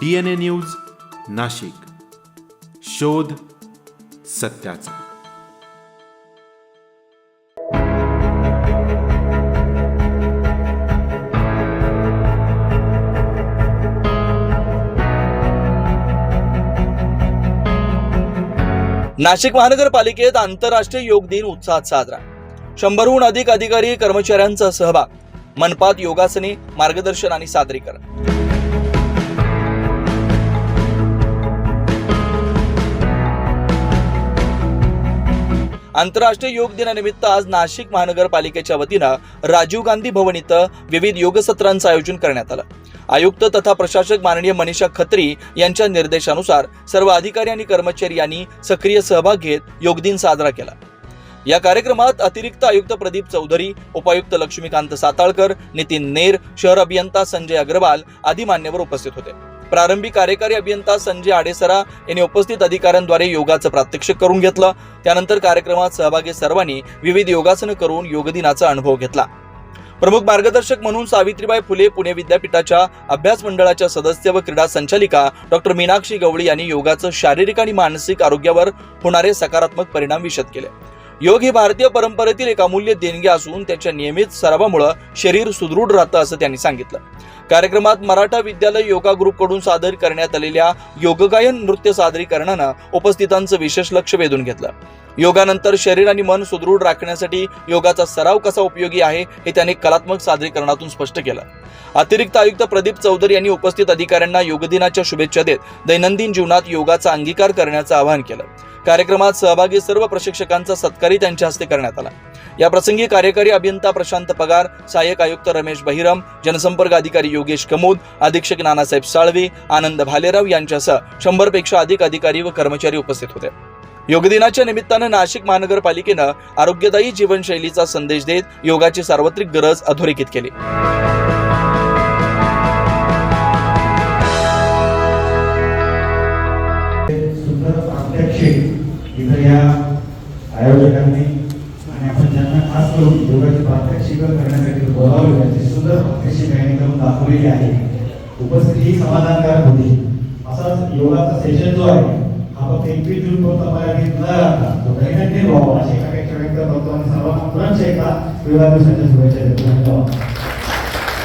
D N A news Nashik. शोध सत्याचा. नाशिक महानगरपालिकेत आंतरराष्ट्रीय योग दिन उत्साहात साजरा. शंभरहून अधिक अधिकारी कर्मचाऱ्यांचा सहभाग. मनपात योगासने मार्गदर्शन आणि सादरीकरण. आंतरराष्ट्रीय योग दिनानिमित्त आज नाशिक महानगरपालिकेच्या वतीनं राजीव गांधी भवन इथं विविध योगसत्रांचं आयोजन करण्यात आलं. आयुक्त तथा प्रशासक माननीय मनीषा खत्री यांच्या निर्देशानुसार सर्व अधिकारी आणि कर्मचारी यांनी सक्रिय सहभाग घेत योग दिन साजरा केला. या कार्यक्रमात अतिरिक्त आयुक्त प्रदीप चौधरी उपायुक्त लक्ष्मीकांत साताळकर नितीन नेर शहर अभियंता संजय अग्रवाल आदी मान्यवर उपस्थित होते. प्रारंभी कार्यकारी अभियंता संजय आडेसरा यांनी उपस्थित अधिकाऱ्यांद्वारे योगाचं प्रात्यक्षिक करून घेतलं. त्यानंतर कार्यक्रमात सहभागी सर्वांनी विविध योगासनं करून योगदिनाचा अनुभव घेतला. प्रमुख मार्गदर्शक म्हणून सावित्रीबाई फुले पुणे विद्यापीठाच्या अभ्यास मंडळाच्या सदस्य व क्रीडा संचालिका डॉक्टर मीनाक्षी गवळी यांनी योगाचं शारीरिक आणि मानसिक आरोग्यावर होणारे सकारात्मक परिणाम विशद केले. योग ही भारतीय परंपरेतील एक अमूल्य देणगी असून त्याच्या नियमित सरावामुळे शरीर सुदृढ राहतं असं त्यांनी सांगितलं. कार्यक्रमात मराठा विद्यालय योगा ग्रुपकडून सादर करण्यात आलेल्या योगगायन नृत्य सादरीकरणानं उपस्थितांचं विशेष लक्ष वेधून घेतलं. योगानंतर शरीर आणि मन सुदृढ राखण्यासाठी योगाचा सराव कसा उपयोगी आहे हे त्याने कलात्मक सादरीकरणातून स्पष्ट केलं. अतिरिक्त आयुक्त प्रदीप चौधरी यांनी उपस्थित अधिकाऱ्यांना योगदिनाच्या शुभेच्छा देत दैनंदिन जीवनात योगाचा अंगीकार करण्याचं आवाहन केलं. कार्यक्रमात सहभागी सर्व प्रशिक्षकांचा सत्कारही त्यांच्या हस्ते करण्यात आला. या प्रसंगी कार्यकारी अभियंता प्रशांत पगार सहाय्यक आयुक्त रमेश बहिरम जनसंपर्क अधिकारी योगेश कमोद अधीक्षक नानासाहेब साळवे आनंद भालेराव यांच्यासह शंभरपेक्षा अधिक अधिकारी व कर्मचारी उपस्थित होते. योगदिनाच्या निमित्तानं नाशिक महानगरपालिकेनं आरोग्यदायी जीवनशैलीचा संदेश देत योगाची सार्वत्रिक गरज अधोरेखित केली. आयोजकांनी आणि आपण ज्यांना खास करून योगाची प्रात्यक्षिक करण्यासाठी बोलावले त्यांची सुंदर प्रात्यक्षिक यांनी करून दाखवलेली आहे. उपस्थिती ही समाधानकारक होती. असाच योगाचा सेशन जो आहे हा फक्त एकवीस जून पर्यंत मर्यादित न राहता तो दैनंदिन व्हावा अशी एका व्यक्त करतो आणि सर्वांना पुन्हा एकदा योगा दिवसाच्या शुभेच्छा देतो. धन्यवाद.